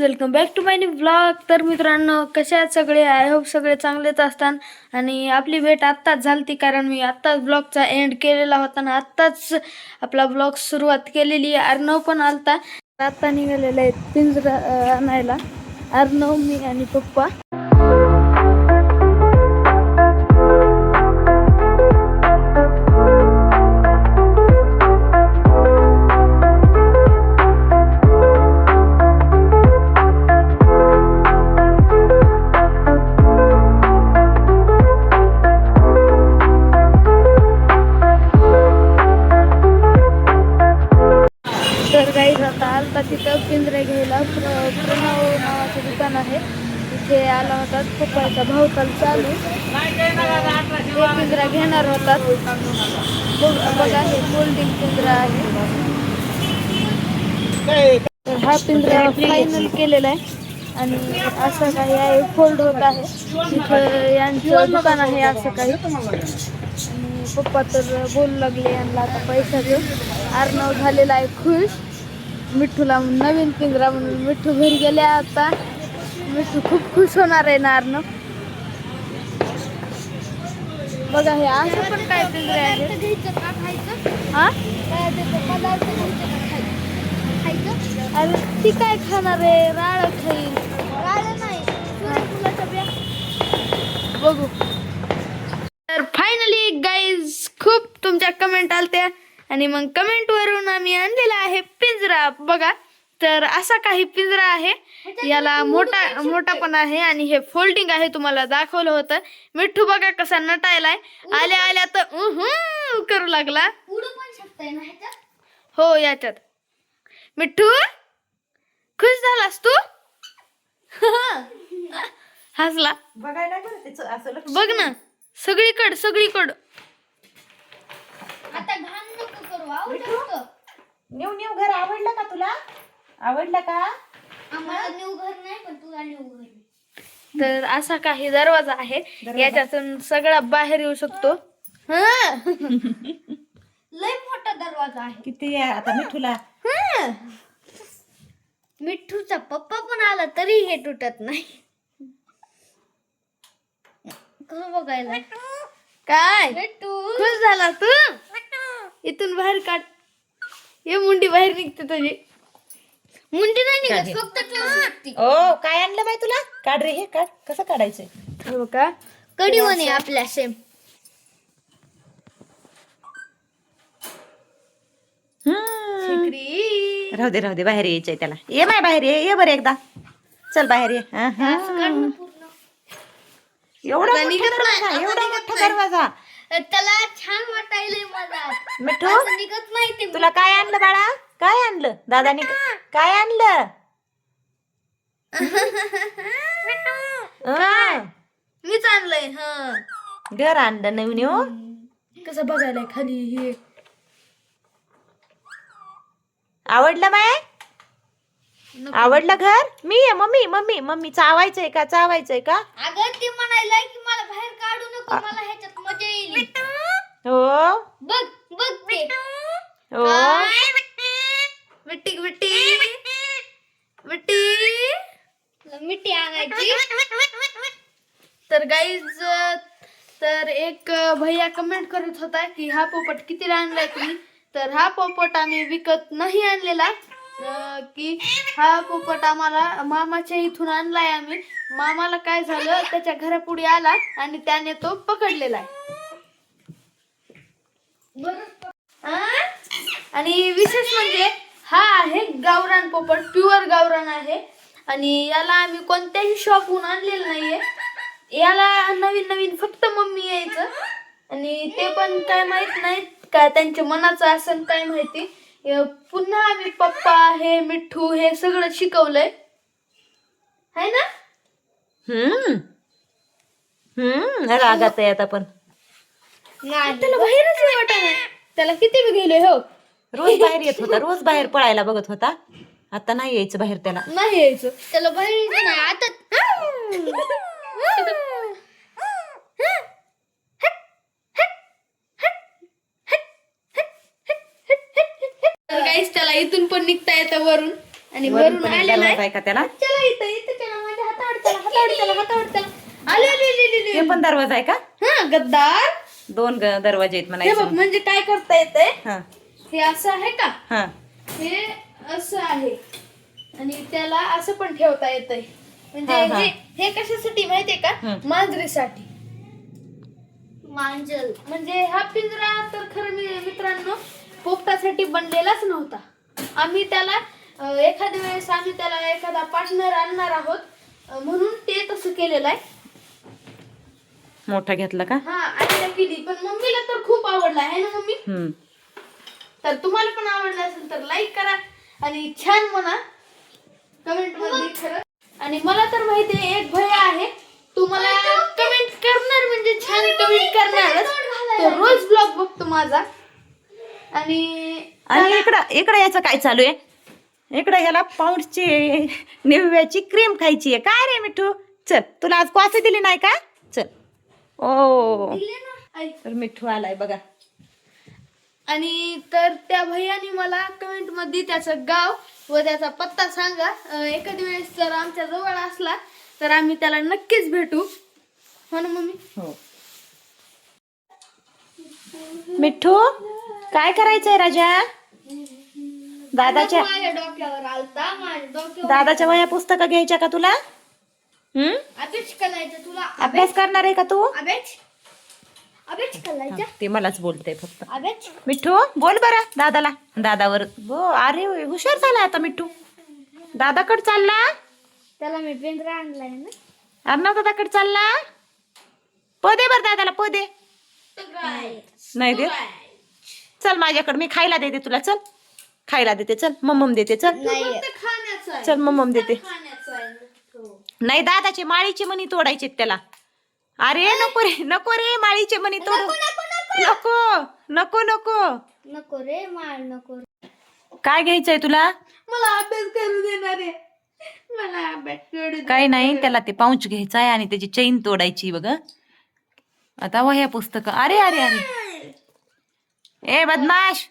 Welcome back to my new blog तर मित्रांनो कशा आहेत सगळे? आय होप सगळे चांगलेच असतात आणि आपली भेट आत्ताच झालती कारण मी आत्ताच ब्लॉगचा एंड केलेला होता ना आत्ताच आपला ब्लॉग सुरुवात केलेली आहे. अर्णव पण आलता. आत्ता निघालेला आहे पिंजरा आणायला. अर्णव मी आणि पप्पा. आलता तिथं पिंजरे घ्यायला प्र प्रणव नावाचं दुकान आहे. तिथे आला होता. पप्पाचा भाऊ काल चालू. ते पिंजरा घेणार होता बघा हे फोल्डिंग पिंजरा आहे. तर हा पिंजरा फायनल केलेला आहे. आणि असं काही आहे फोल्ड होत आहे. तिथं यांचं दुकान आहे असं काही. आणि पप्पा तर बोलू लागले यांना आता पैसा देऊन. आर्नव झालेला आहे खुश. मिठ्ठूला नवीन पिंजरा म्हणून मिठ्ठू घरी गेले आता. मिठ्ठू खूप खुश होणार आहे ना अर्णव बघा हे असं पण काय पिंजरे आहे हा? अरे ती काय खाणार आहे? राळ खाईल. बघू. तर फायनली गाईज खूप तुमच्या कमेंट आलत्या. आणि मग कमेंट वरून आम्ही आणलेला आहे पिंजरा. बघा तर असा काही पिंजरा आहे. याला मोठा मोठा पण आहे आणि हे फोल्डिंग आहे तुम्हाला दाखवलं होतं. मिठ्ठू बघा कसा नटायलाय. आल्या आल्या तर उहुं करू लागला. हो याच्यात. मिठ्ठू खुश झालास तू? हसला. बघ ना सगळीकड सगळीकड न्यू न्यू घर आवडलं? का? तुला आवडलं का तर असा काही दरवाजा आहे. याच्यातून सगळा बाहेर येऊ शकतो. लय मोठा दरवाजा आहे. किती आहे आता मिठूला? मिठ्ठूचा पप्पा पण आला तरी हे तुटत नाही. कसं बघायला? काय? मिठ्ठू खुश झाला तू? इथून बाहेर काढ. ये मुंडी बाहेर निघते तुझी. मुंडी नाही निघत फक्त निघती. ओ काय आणलं बाई तुला? काढ रे हे काढ. कसं काढायचंय? हो का? कढीवणे आपल्या सेम. राहू दे राहू दे बाहेर यायचंय त्याला. ये माय बाहेर ये ये बरं एकदा. चल बाहेर ये. हा, हा. एवढा मोठा दरवाजा एवढा मोठा. दरवाजा. त्याला छान वाटायलंय मला. मिठू? असं निघत नाही ते. तुला काय आणलं बाळा? काय आणलं? दादानी काय आणलं? हं. मीच आणलंय हा. घर आणलं नवीन येऊ कसं बघायला खाली हे? आवडलं माय? नको. आवडलं घर? मी आहे मम्मी मम्मी मम्मी चावायचंय का चावायचंय का? अगं ती म्हणायला की मला बाहेर काढू नको मला ह्याच्यात मजा येईल. हो. बघ बघ ते. हो मिट्टी मिट्टी तुला मिठी आणायची तर गाईज तर एक भैया कमेंट करत होता की हा पोपट कितीला आणलाय तुम्ही? तर हा पोपट आम्ही विकत नाही आणलेला. की हा पोपट आम्हाला मामाच्या इथून आणलाय आम्ही. मामाला काय झालं त्याच्या घरापुढे आला आणि त्याने तो पकडलेला आहे. आणि विशेष म्हणजे हा आहे गावरान पोपट प्युअर गावरान आहे. आणि याला आम्ही कोणत्याही शॉपहून आणलेलं नाहीये. याला नवीन नवीन फक्त मम्मी यायचं. आणि ते पण काय माहीत नाही का त्यांच्या मनाचं असेल काय माहिती. पुन्हा आम्ही पप्पा हे मिठ्ठू हे सगळं शिकवलंय. है ना? हम्म. हम्म रागात आहे आता पण. त्याला बाहेरच नाही वाटत. त्याला किती बी गेले हो? रोज बाहेर येत होता रोज बाहेर पळायला बघत होता. आता नाही यायचं बाहेर त्याला. नाही यायचं. त्याला बाहेर यायचं नाही आता काहीच त्याला इथून पण निघता येतं वरून. आणि वरून का त्याला? चला इथं इथं माझ्या हातावर हातावर हातावर चला. आले आले आले, आले, हे आले. पण दरवाजा आहे का? हा गद्दार. दोन ग- दरवाजे आहेत हे बघ म्हणायचं म्हणजे काय करता येतंय? हा. हे असं आहे का? हा. हे असं आहे. आणि त्याला असं पण ठेवता येतंय. म्हणजे हा, हा. हे हे कशासाठी माहितीये का? हम्म. मांजरीसाठी. मांजल म्हणजे हा पिंजरा तर खरं मी मित्रांनो पोपटासाठी बनलेलाच नव्हता. आम्ही त्याला अं, एखाद्या वेळेस आम्ही त्याला एखादा पार्टनर आणणार आहोत अं, म्हणून ते तसं केलेलं आहे. मोठा घेतला का? हा आईला केली. पण मम्मीला तर खूप आवडला आहे ना मम्मी? हम्म तर तुम्हाला पण आवडलं असेल तर लाईक करा आणि छान म्हणा. कमेंटमध्ये खरं आणि मला तर माहिती आहे एक भय आहे. तुम्हाला कमेंट करणार म्हणजे छान कमेंट करणारच. तो रोज ब्लॉग बघतो माझा. आणि आणि इकडं इकडं याचं काय चालू आहे? इकडं ह्याला पाऊंडची निव्याची क्रीम खायची आहे. काय रे मिठू? चल तुला आज क्वासे दिली नाही का? चल. ओ. आई, तर मिठू आलाय बघा. आणि तर त्या भैयानी मला कमेंटमध्ये त्याचं गाव व त्याचा पत्ता सांगा. अं, एखाद्या वेळेस जर आमच्या जवळ असला तर आम्ही त्याला नक्कीच भेटू. हो ना मम्मी? हो. मिठू काय करायचंय राजा? दादाच्या डोक्यावर आलता. दादाच्या वया पुस्तकं घ्यायच्या का तुला? हम्म? अभ्यास करायचा तुला. अभ्यास करणार आहे का तू? अभ्यास? ते मलाच बोलते फक्त. मिठू बोल बरं दादाला. दादावर बो अरे हुशार झाला आता मिठू. दादाकड चालला? त्याला मी पेंद्रा आणलाय ना. अर्णव दादाकड चालला? पदे बर दादाला पदे नाही दे चल माझ्याकडे मी खायला देते तुला चल. खायला देते चल. मम्मम देते चल. चल मम्मम देते. हो. नाही दादाचे माळीचे मणी तोडायचे त्याला. अरे नको रे नको रे माळीचे मणी तोड. नको नको नको. नको रे मार नको रे. काय घ्यायचंय तुला? मला अभ्यास करू देणार आहे मला अभ्यास करू दे काही नाही त्याला ते पाऊच घ्यायचा आहे आणि त्याची चैन तोडायची बघ. आता वह्या पुस्तक. अरे अरे अरे. ए बदमाश.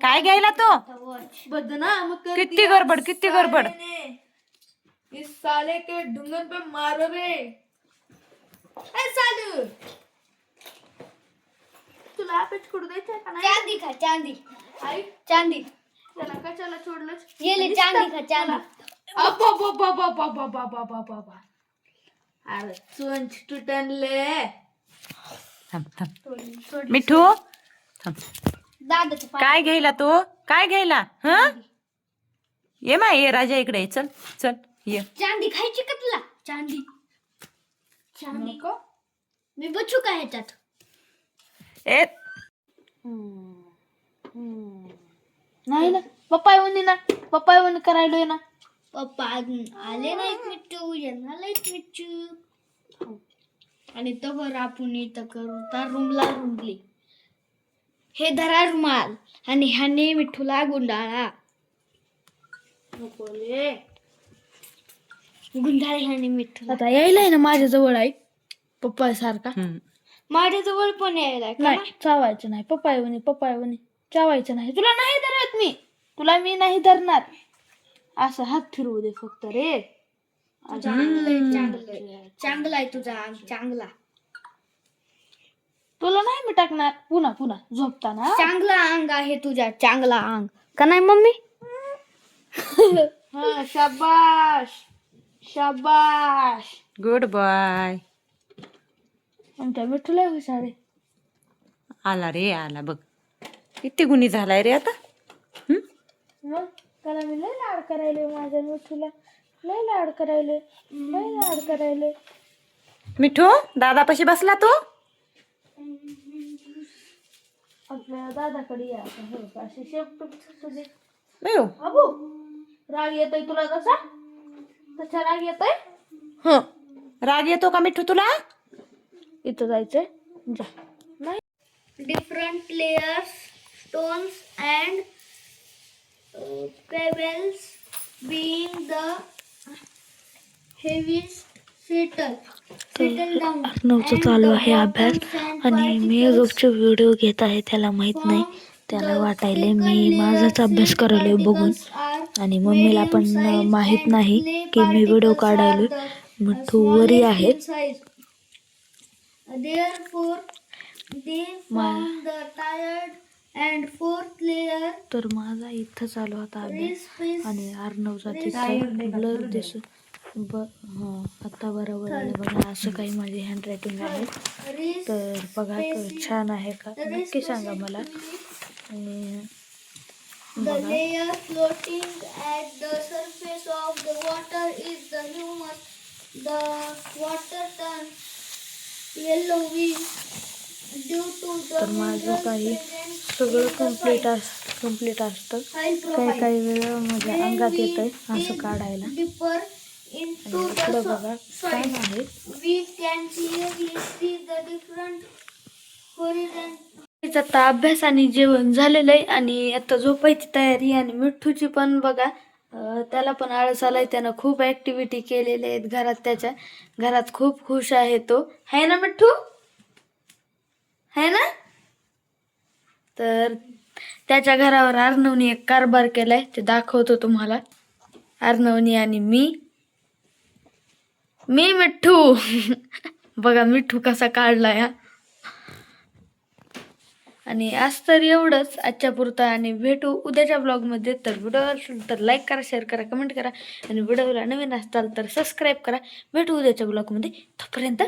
काय घ्यायला तो? किती गडबड, किती गडबड. इस साले के ढूंगन पे मारो रे. सालू तुला करू द्यायचा का नाही चांदी खा चांदी आई चांदी त्याला कशाला सोडलं ये ले चांदी खा चांदी बाबा अरे चोंच तुटनले थांब थांब मिठू थांब दादाचं पाय काय घ्यायला तो काय घ्यायला ह ये मा ये राजा इकडे ये. चल चल ये चांदी खायची का तुला चांदी मी बचू का ह्याच्यात. ए. नाही ना पप्पा येऊन ना पप्पा येऊन ना. पप्पा अजून आले नाहीत मिठू येणार नाहीत मिठू आणि तवर आपण इथं करू तर रूमला रुंगली हे धरा रुमाल आणि ह्याने मिठूला गुंडाळा. मिठूला आता यायलाय ना माझ्या जवळ आई पप्पा सारखा. माझ्याजवळ पण यायला का? नाही चावायचं नाही. पप्पा येऊन पप्पा येऊन चावायचं नाही. तुला नाही धरत मी. तुला मी नाही धरणार. असं हात फिरवू दे फक्त रे. चांगलं आहे, चांगलं आहे. चांगला आहे तुझा अंग, चांगला. तुला नाही मी टाकणार. पुन्हा पुन्हा. झोपताना? चांगला अंग आहे तुझा चांगला अंग. का नाही मम्मी? हा शाबाश शाबाश गुड बाय आमच्या मिठूला हुशार आहे. आला रे आला बघ. किती गुन्हे झालाय रे आता? हम्म? मग? त्याला मी लय लाड करायले माझ्या मिठूला. लय लाड करायले लय लाड करायले. मिठू दादापाशी बसला तो? आपल्या दादाकडे या आता. हो का अशी शेपट तुझे अयो. अबू राग येतोय तुला तसा राग येतोय? ह. राग येतो का मिठू तुला? इथं जायचंय. जा. नाही. Different layers, stones, and uh, pebbles being the heaviest settle. Settle down. अर्णवचा चालू आहे अभ्यास आणि मी रोजचे व्हिडिओ घेत आहे त्याला माहीत नाही. त्याला वाटायले मी माझाच अभ्यास करायला बघून. आणि मम्मीला पण माहीत नाही की मी व्हिडिओ काढायलो मिठू वरी layer तर माझा इथं चालू होता अभ्यास आणि अर्णवचा तिथं ब्लर दिस. ब हां आता बरोबर आलं बघा असं काही माझी हँड रायटिंग आहे तर बघा छान आहे का? नक्की सांगा मला. आणि The layer floating at the surface of the water is the humus. The water turns yellowy due to the तर माझं काही सगळं soil. अस कंप्लीट असतं काही. काही वेळ माझ्या अंगात येतंय असं काढायला आणि into the बघा. छान आहे We can clearly see the different horizon आता अभ्यास आणि जेवण झालेलं आहे आणि आता झोपायची तयारी आणि मिठ्ठूची पण बघा अं, त्याला पण आळस आलाय त्यानं खूप ऍक्टिव्हिटी केलेल्या आहेत घरात त्याच्या. घरात खूप खुश आहे तो. है ना मिठ्ठू? है ना? तर त्याच्या घरावर अर्णवनी एक कारभार केलाय ते दाखवतो तुम्हाला. अर्णवनी आणि मी. मी मिठ्ठू. बघा मिठ्ठू कसा काढलाय हा. आणि आज तर एवढंच. आजच्या पुरता आणि भेटू उद्याच्या ब्लॉगमध्ये तर व्हिडिओ असेल तर लाईक करा शेअर करा कमेंट करा. आणि व्हिडिओला नवीन असताल तर सबस्क्राईब करा. भेटू उद्याच्या ब्लॉगमध्ये तोपर्यंत